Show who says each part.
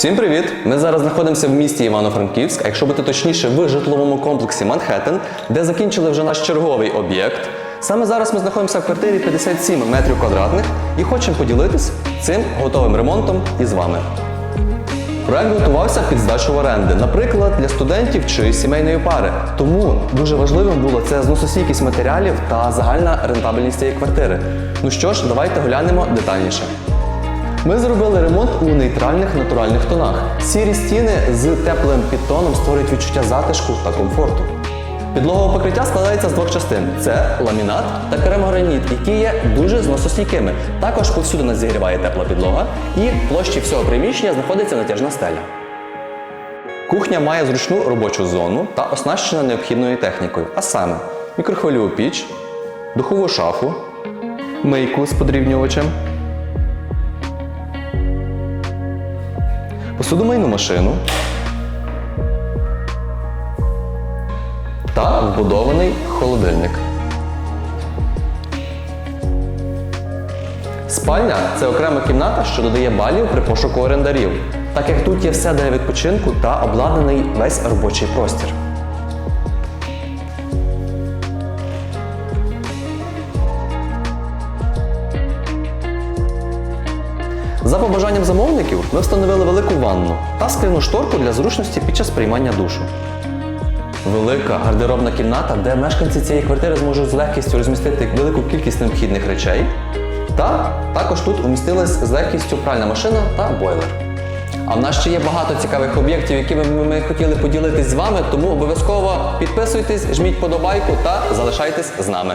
Speaker 1: Всім привіт! Ми зараз знаходимося в місті Івано-Франківськ, а якщо бути точніше, в житловому комплексі Манхеттен, де закінчили вже наш черговий об'єкт. Саме зараз ми знаходимося в квартирі 57 метрів квадратних і хочемо поділитись цим готовим ремонтом із вами. Проект готувався під здачу в оренди, наприклад, для студентів чи сімейної пари. Тому дуже важливим було це зносостійкість матеріалів та загальна рентабельність цієї квартири. Ну що ж, давайте глянемо детальніше. Ми зробили ремонт у нейтральних натуральних тонах. Сірі стіни з теплим підтоном створюють відчуття затишку та комфорту. Підлогове покриття складається з двох частин: це ламінат та керамограніт, які є дуже зносостійкими. Також повсюди нас зігріває тепла підлога, і площі всього приміщення знаходиться натяжна стеля. Кухня має зручну робочу зону та оснащена необхідною технікою, а саме мікрохвильову піч, духову шафу, мийку з подрібнювачем, посудомийну машину та вбудований холодильник. Спальня це окрема кімната, що додає балів при пошуку орендарів, так як тут є все для відпочинку та обладнаний весь робочий простір. За побажанням замовників ми встановили велику ванну та скляну шторку для зручності під час приймання душу. Велика гардеробна кімната, де мешканці цієї квартири зможуть з легкістю розмістити велику кількість необхідних речей. Та також тут умістилась з легкістю пральна машина та бойлер. А в нас ще є багато цікавих об'єктів, якими ми хотіли поділитись з вами, тому обов'язково підписуйтесь, жміть подобайку та залишайтесь з нами.